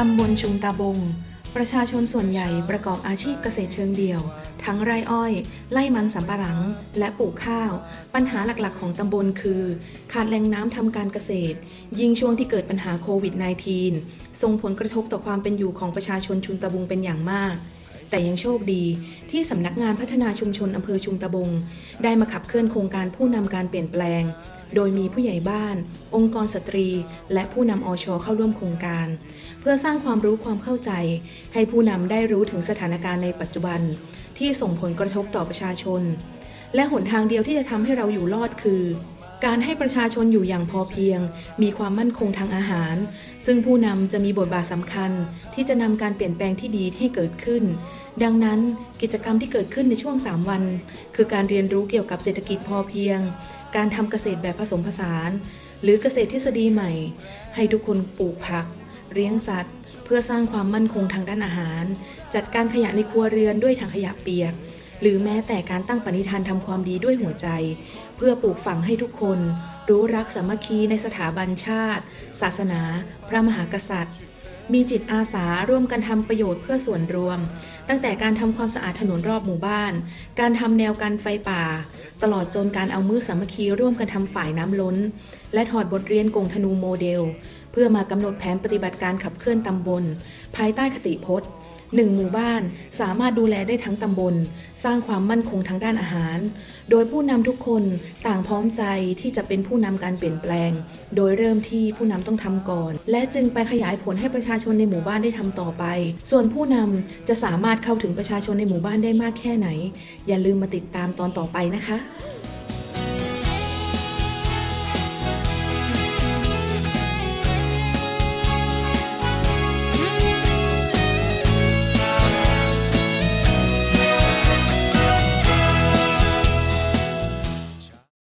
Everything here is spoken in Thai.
ตำบลชุมตาบง ประชาชนส่วนใหญ่ประกอบอาชีพเกษตรเชิงเดี่ยว ทั้งไร่อ้อยไล่มันสำปะหลัง และปลูกข้าว ปัญหาหลักๆ ของตำบลคือ ขาดแหล่งน้ำทำการเกษตร ยิ่งช่วงที่เกิดปัญหาโควิด -19 ส่งผลกระทบต่อความเป็นอยู่ของประชาชนชุมตะบงเป็นอย่างมากแต่ยังโชคดีที่สำนักงานพัฒนาชุมชนอำเภอชุมตะบง ได้มาขับเคลื่อนโครงการผู้นำการเปลี่ยนแปลง โดยมีผู้ใหญ่บ้าน องค์กรสตรี และผู้นำอชเข้าร่วมโครงการ เพื่อสร้างความรู้ความเข้าใจ ให้ผู้นำได้รู้ถึงสถานการณ์ในปัจจุบัน ที่ส่งผลกระทบต่อประชาชน และหนทางเดียวที่จะทำให้เราอยู่รอดคือ การให้ประชาชนอยู่อย่างพอเพียง มีความมั่นคงทางอาหาร ซึ่งผู้นำจะมีบทบาทสำคัญ ที่จะนำการเปลี่ยนแปลงที่ดีให้เกิดขึ้น ดังนั้นกิจกรรมที่เกิดขึ้นในช่วง 3 วัน คือการเรียนรู้เกี่ยวกับเศรษฐกิจพอเพียง การทำเกษตรแบบผสมผสาน หรือเกษตรทฤษฎีใหม่ ให้ทุกคนปลูกผัก เลี้ยงสัตว์ เพื่อสร้างความมั่นคงทางด้านอาหาร จัดการขยะในครัวเรือนด้วยถังขยะเปียก หรือแม้แต่การตั้งปณิธานทำความดีด้วยหัวใจ เพื่อปลูกฝังให้ทุกคน รู้รักสามัคคีในสถาบันชาติ ศาสนา พระมหากษัตริย์ มีจิตอาสาร่วมกันทำประโยชน์เพื่อส่วนรวม ตั้งแต่การทำความสะอาดถนนรอบหมู่บ้าน การทำแนวกันไฟป่า ตลอดจนการเอามือสามัคคีร่วมกันทำฝ่ายน้ำล้น และถอดบทเรียนกงธนูโมเดล เพื่อมากำหนดแผนปฏิบัติการขับเคลื่อนตำบล ภายใต้คติพจน์ หนึ่งหมู่บ้านสามารถดูแลได้ทั้งตำบล สร้างความมั่นคงทางด้านอาหาร โดยผู้นำทุกคนต่างพร้อมใจที่จะเป็นผู้นำการเปลี่ยนแปลง โดยเริ่มที่ผู้นำต้องทำก่อน และจึงไปขยายผลให้ประชาชนในหมู่บ้านได้ทำต่อไป ส่วนผู้นำจะสามารถเข้าถึงประชาชนในหมู่บ้านได้มากแค่ไหน อย่าลืมมาติดตามตอนต่อไปนะคะ